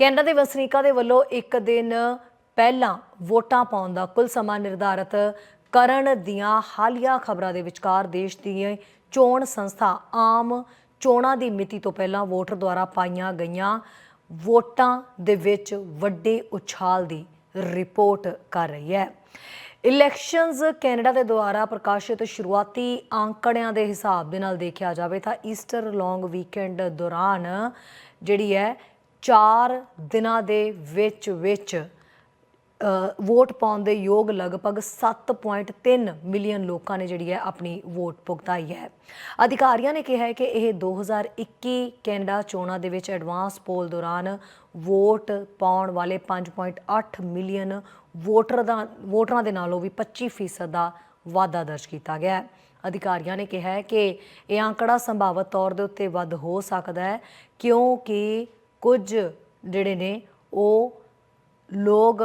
Canada ਦੇ ਵਸਨੀਕਾਂ ਦੇ ਵੱਲੋਂ ਇੱਕ ਦਿਨ ਪਹਿਲਾਂ ਵੋਟਾਂ ਪਾਉਣ ਦਾ ਕੁੱਲ ਸਮਾਂ ਨਿਰਧਾਰਤ ਕਰਨ ਦੀਆਂ ਹਾਲੀਆ ਖਬਰਾਂ ਦੇ ਵਿਚਕਾਰ ਦੇਸ਼ ਦੀ ਚੋਣ ਸੰਸਥਾ ਆਮ ਚੋਣਾਂ ਦੀ ਮਿਤੀ ਤੋਂ ਪਹਿਲਾਂ ਵੋਟਰ ਦੁਆਰਾ ਪਾਈਆਂ ਗਈਆਂ ਵੋਟਾਂ ਦੇ ਵਿੱਚ ਵੱਡੇ ਉਛਾਲ ਦੀ ਰਿਪੋਰਟ ਕਰ ਰਹੀ ਹੈ। ਇਲੈਕਸ਼ਨਜ਼ ਕੈਨੇਡਾ ਦੇ ਦੁਆਰਾ ਪ੍ਰਕਾਸ਼ਿਤ ਸ਼ੁਰੂਆਤੀ ਅੰਕੜਿਆਂ ਦੇ ਹਿਸਾਬ ਦੇ ਨਾਲ ਦੇਖਿਆ ਜਾਵੇ ਤਾਂ ਈਸਟਰ ਲੌਂਗ ਵੀਕਐਂਡ ਦੌਰਾਨ ਜਿਹੜੀ ਹੈ 4 ਦਿਨਾਂ ਦੇ ਵਿੱਚ ਵਿੱਚ ਵੋਟ ਪਾਉਣ ਦੇ ਯੋਗ ਲਗਭਗ 7.3 ਮਿਲੀਅਨ ਲੋਕਾਂ ਨੇ ਜਿਹੜੀ ਹੈ ਆਪਣੀ ਵੋਟ ਭੁਗਤਾਈ ਹੈ। ਅਧਿਕਾਰੀਆਂ ਨੇ ਕਿਹਾ ਹੈ ਕਿ ਇਹ 2021 ਕੈਨੇਡਾ ਚੋਣਾਂ ਦੇ ਵਿੱਚ ਐਡਵਾਂਸ ਪੋਲ ਦੌਰਾਨ ਵੋਟ ਪਾਉਣ ਵਾਲੇ 5.8 ਮਿਲੀਅਨ ਵੋਟਰ ਦਾ, ਵੋਟਰਾਂ ਦੇ ਨਾਲੋਂ ਵੀ 25% ਦਾ ਵਾਧਾ ਦਰਜ ਕੀਤਾ ਗਿਆ ਹੈ। ਅਧਿਕਾਰੀਆਂ ਨੇ ਕਿਹਾ ਹੈ ਕਿ ਇਹ ਅੰਕੜਾ ਸੰਭਾਵਤ ਤੌਰ ਦੇ ਉੱਤੇ ਵੱਧ ਹੋ ਸਕਦਾ ਹੈ, ਕਿਉਂਕਿ ਕੁਝ ਜਿਹੜੇ ਨੇ ਉਹ ਲੋਕ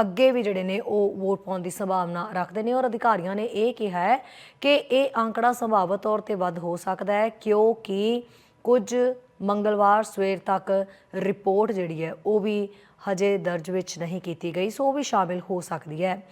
ਅੱਗੇ ਵੀ ਜਿਹੜੇ ਨੇ ਉਹ ਵੋਟ ਪਾਉਣ ਦੀ ਸੰਭਾਵਨਾ ਰੱਖਦੇ ਨੇ ਔਰ ਅਧਿਕਾਰੀਆਂ ਨੇ ਇਹ ਕਿਹਾ ਹੈ ਕਿ ਇਹ ਅੰਕੜਾ ਸੰਭਾਵਤ ਤੌਰ ਤੇ ਵੱਧ ਹੋ ਸਕਦਾ ਹੈ ਕਿਉਂਕਿ ਕੁਝ ਮੰਗਲਵਾਰ ਸਵੇਰ ਤੱਕ ਰਿਪੋਰਟ ਜਿਹੜੀ ਹੈ ਉਹ ਵੀ ਹਜੇ ਦਰਜ ਵਿੱਚ ਨਹੀਂ ਕੀਤੀ ਗਈ, ਸੋ ਉਹ ਵੀ ਸ਼ਾਮਿਲ ਹੋ ਸਕਦੀ ਹੈ।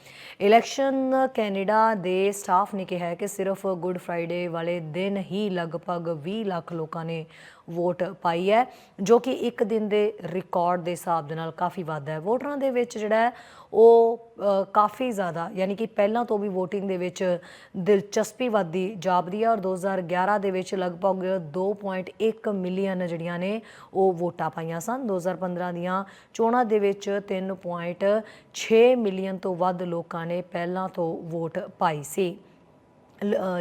ਇਲੈਕਸ਼ਨ ਕੈਨੇਡਾ ਦੇ ਸਟਾਫ ਨੇ ਕਿਹਾ ਹੈ ਕਿ ਸਿਰਫ ਗੁੱਡ ਫਰਾਈਡੇ ਵਾਲੇ ਦਿਨ ਹੀ ਲਗਭਗ 20 ਲੱਖ ਲੋਕਾਂ ਨੇ ਵੋਟ ਪਾਈ ਹੈ, ਜੋ ਕਿ ਇੱਕ ਦਿਨ ਦੇ ਰਿਕਾਰਡ ਦੇ ਹਿਸਾਬ ਦੇ ਨਾਲ ਕਾਫੀ ਵੱਧ ਹੈ। ਵੋਟਰਾਂ ਦੇ ਵਿੱਚ ਜਿਹੜਾ ਉਹ ਕਾਫੀ ਜ਼ਿਆਦਾ, ਯਾਨੀ ਕਿ ਪਹਿਲਾਂ ਤੋਂ ਵੀ VOTING ਦੇ ਵਿੱਚ ਦਿਲਚਸਪੀ ਵੱਧਦੀ ਜਾਪਦੀ ਹੈ ਔਰ 2011 ਦੇ ਵਿੱਚ ਲਗਭਗ 2.1 ਮਿਲੀਅਨ ਜਿਹੜੀਆਂ ਨੇ ਉਹ ਵੋਟਾਂ ਪਾਈਆਂ ਸਨ। 2015 ਦੀਆਂ ਚੋਣਾਂ ਦੇ ਵਿੱਚ 3.6 ਮਿਲੀਅਨ ਤੋਂ ਵੱਧ ਲੋਕਾਂ ਨੇ ਪਹਿਲਾਂ ਤੋਂ ਵੋਟ ਪਾਈ ਸੀ।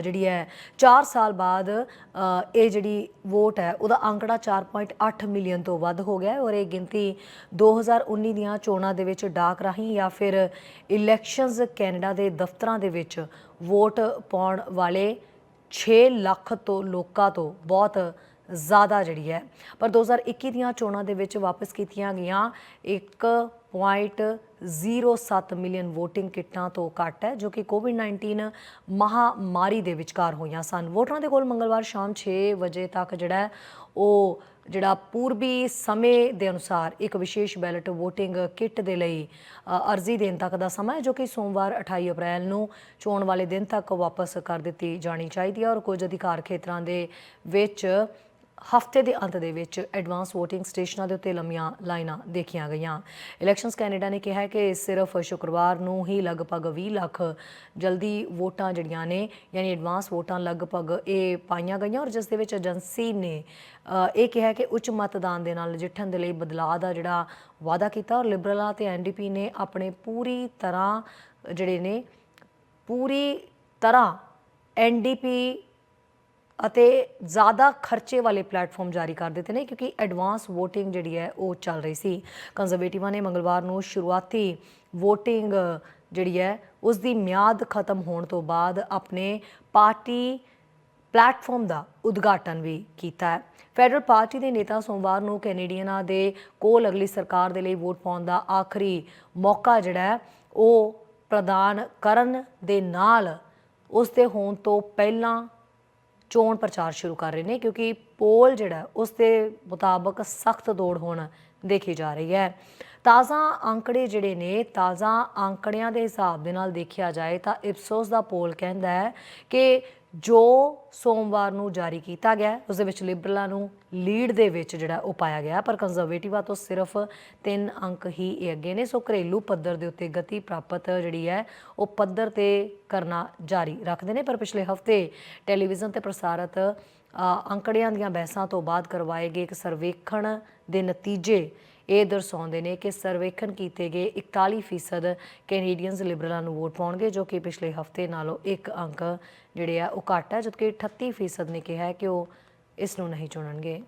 ਜਿਹੜੀ ਹੈ 4 ਸਾਲ ਬਾਅਦ ਇਹ ਜਿਹੜੀ ਵੋਟ ਹੈ, ਉਹਦਾ ਅੰਕੜਾ 4.8 ਮਿਲੀਅਨ ਤੋਂ ਵੱਧ ਹੋ ਗਿਆ ਔਰ ਇਹ ਗਿਣਤੀ 2019 ਦੀਆਂ ਚੋਣਾਂ ਦੇ ਵਿੱਚ ਡਾਕ ਰਾਹੀਂ ਜਾਂ ਫਿਰ ਇਲੈਕਸ਼ਨਜ਼ ਕੈਨੇਡਾ ਦੇ ਦਫ਼ਤਰਾਂ ਦੇ ਵਿੱਚ ਵੋਟ ਪਾਉਣ ਵਾਲੇ 6 ਲੱਖ ਤੋਂ ਲੋਕਾਂ ਤੋਂ ਬਹੁਤ ਜ਼ਿਆਦਾ ਜਿਹੜੀ ਹੈ। ਪਰ 2021 ਦੀਆਂ ਚੋਣਾਂ ਦੇ ਵਿੱਚ ਵਾਪਸ ਕੀਤੀਆਂ ਗਈਆਂ 1.07 ਮਿਲੀਅਨ VOTING ਕਿੱਟਾਂ ਤੋਂ ਘੱਟ ਹੈ, ਜੋ ਕਿ ਕੋਵਿਡ-19 ਮਹਾਮਾਰੀ ਦੇ ਵਿਚਕਾਰ ਹੋਈਆਂ ਸਨ। ਵੋਟਰਾਂ ਦੇ ਕੋਲ ਮੰਗਲਵਾਰ ਸ਼ਾਮ 6 ਵਜੇ ਤੱਕ ਜਿਹੜਾ ਉਹ ਜਿਹੜਾ ਪੂਰਬੀ ਸਮੇਂ ਦੇ ਅਨੁਸਾਰ ਇੱਕ ਵਿਸ਼ੇਸ਼ ਬੈਲਟ VOTING ਕਿੱਟ ਦੇ ਲਈ ਅਰਜ਼ੀ ਦੇਣ ਤੱਕ ਦਾ ਸਮਾਂ ਹੈ, ਜੋ ਕਿ ਸੋਮਵਾਰ 28 ਅਪ੍ਰੈਲ ਨੂੰ ਚੋਣ ਵਾਲੇ ਦਿਨ ਤੱਕ ਵਾਪਸ ਕਰ ਦਿੱਤੀ ਜਾਣੀ ਚਾਹੀਦੀ ਹੈ ਔਰ ਕੁਝ ਅਧਿਕਾਰ ਖੇਤਰਾਂ ਦੇ ਵਿੱਚ ਹਫ਼ਤੇ ਦੇ ਅੰਤ ਦੇ ਵਿੱਚ ਐਡਵਾਂਸ VOTING ਸਟੇਸ਼ਨਾਂ ਦੇ ਉੱਤੇ ਲੰਮੀਆਂ ਲਾਈਨਾਂ ਦੇਖੀਆਂ ਗਈਆਂ। ਇਲੈਕਸ਼ਨਸ ਕੈਨੇਡਾ ਨੇ ਕਿਹਾ ਹੈ ਕਿ ਸਿਰਫ ਸ਼ੁੱਕਰਵਾਰ ਨੂੰ ਹੀ ਲਗਭਗ 20 ਲੱਖ ਜਲਦੀ ਵੋਟਾਂ ਜਿਹੜੀਆਂ ਨੇ, ਯਾਨੀ ਐਡਵਾਂਸ ਵੋਟਾਂ ਲਗਭਗ ਇਹ ਪਾਈਆਂ ਗਈਆਂ ਔਰ ਜਿਸ ਦੇ ਵਿੱਚ ਏਜੰਸੀ ਨੇ ਇਹ ਕਿਹਾ ਕਿ ਉੱਚ ਮਤਦਾਨ ਦੇ ਨਾਲ ਨਜਿੱਠਣ ਦੇ ਲਈ ਬਦਲਾਅ ਦਾ ਜਿਹੜਾ ਵਾਅਦਾ ਕੀਤਾ ਔਰ ਲਿਬਰਲਾਂ ਤੇ ਐਨਡੀਪੀ ਨੇ ਆਪਣੇ ਪੂਰੀ ਤਰ੍ਹਾਂ ਜਿਹੜੇ ਨੇ, ਪੂਰੀ ਤਰ੍ਹਾਂ ਐਨਡੀਪੀ ਅਤੇ ਜ਼ਿਆਦਾ ਖਰਚੇ ਵਾਲੇ ਪਲੇਟਫਾਰਮ ਜਾਰੀ ਕਰ ਦਿੱਤੇ ਨੇ, ਕਿਉਂਕਿ ਐਡਵਾਂਸ VOTING ਜਿਹੜੀ ਹੈ ਉਹ ਚੱਲ ਰਹੀ ਸੀ। ਕੰਜ਼ਰਵੇਟਿਵਾਂ ਨੇ ਮੰਗਲਵਾਰ ਨੂੰ ਸ਼ੁਰੂਆਤੀ VOTING ਜਿਹੜੀ ਹੈ ਉਸ ਦੀ ਮਿਆਦ ਖਤਮ ਹੋਣ ਤੋਂ ਬਾਅਦ ਆਪਣੇ ਪਾਰਟੀ ਪਲੇਟਫਾਰਮ ਦਾ ਉਦਘਾਟਨ ਵੀ ਕੀਤਾ ਹੈ। ਫੈਡਰਲ ਪਾਰਟੀ ਦੇ ਨੇਤਾ ਸੋਮਵਾਰ ਨੂੰ ਕੈਨੇਡੀਅਨਾਂ ਦੇ ਕੋਲ ਅਗਲੀ ਸਰਕਾਰ ਦੇ ਲਈ ਵੋਟ ਪਾਉਣ ਦਾ ਆਖਰੀ ਮੌਕਾ ਜਿਹੜਾ ਉਹ ਪ੍ਰਦਾਨ ਕਰਨ ਦੇ ਨਾਲ ਉਸ ਦੇ ਹੋਣ ਤੋਂ ਪਹਿਲਾਂ ਚੋਣ ਪ੍ਰਚਾਰ ਸ਼ੁਰੂ ਕਰ ਰਹੇ ਨੇ ਕਿਉਂਕਿ ਪੋਲ ਜਿਹੜਾ ਉਸ ਦੇ ਮੁਤਾਬਕ ਸਖਤ ਦੌੜ ਹੁਣ ਦੇਖੀ ਜਾ ਰਹੀ ਹੈ। ਤਾਜ਼ਾ ਅੰਕੜੇ ਜਿਹੜੇ ਨੇ, ਤਾਜ਼ਾ ਅੰਕੜਿਆਂ ਦੇ ਹਿਸਾਬ ਦੇ ਨਾਲ ਦੇਖਿਆ ਜਾਏ ਤਾਂ ਇਪਸੋਸ ਦਾ ਪੋਲ ਕਹਿੰਦਾ ਹੈ ਕਿ ਜੋ ਸੋਮਵਾਰ ਨੂੰ ਜਾਰੀ ਕੀਤਾ ਗਿਆ ਹੈ, ਉਸ ਦੇ ਵਿੱਚ ਲਿਬਰਲਾਂ ਨੂੰ ਲੀਡ ਦੇ ਵਿੱਚ ਜਿਹੜਾ ਉਹ ਪਾਇਆ ਗਿਆ ਪਰ ਕੰਜ਼ਰਵੇਟਿਵਾਂ ਤੋਂ ਸਿਰਫ 3 ਅੰਕ ਹੀ ਇਹ ਅੱਗੇ ਨੇ। ਸੋ ਘਰੇਲੂ ਪੱਧਰ ਦੇ ਉੱਤੇ ਗਤੀ ਪ੍ਰਾਪਤ ਜਿਹੜੀ ਹੈ ਉਹ ਪੱਧਰ ਤੇ ਕਰਨਾ ਜਾਰੀ ਰੱਖਦੇ ਨੇ। ਪਰ ਪਿਛਲੇ ਹਫ਼ਤੇ ਟੈਲੀਵਿਜ਼ਨ ਤੇ ਪ੍ਰਸਾਰਿਤ ਅੰਕੜਿਆਂ ਦੀਆਂ ਬਹਿਸਾਂ ਤੋਂ ਬਾਅਦ ਕਰਵਾਏ ਗਏ ਇੱਕ ਸਰਵੇਖਣ ਦੇ ਨਤੀਜੇ ਇਹ ਦਰਸਾਉਂਦੇ ਨੇ ਕਿ ਸਰਵੇਖਣ ਕੀਤੇ ਗਏ 41% ਕੈਨੇਡੀਅਨਸ ਲਿਬਰਲਾਂ ਨੂੰ ਵੋਟ ਪਾਉਣਗੇ, ਜੋ ਕਿ ਪਿਛਲੇ ਹਫ਼ਤੇ ਨਾਲੋਂ ਇੱਕ ਅੰਕ ਜਿਹੜੇ ਆ ਉਹ ਘੱਟ ਹੈ ਜਦਕਿ 38% ਨੇ ਕਿਹਾ ਹੈ ਕਿ ਉਹ ਇਸ ਨੂੰ ਨਹੀਂ ਚੁਣਨਗੇ।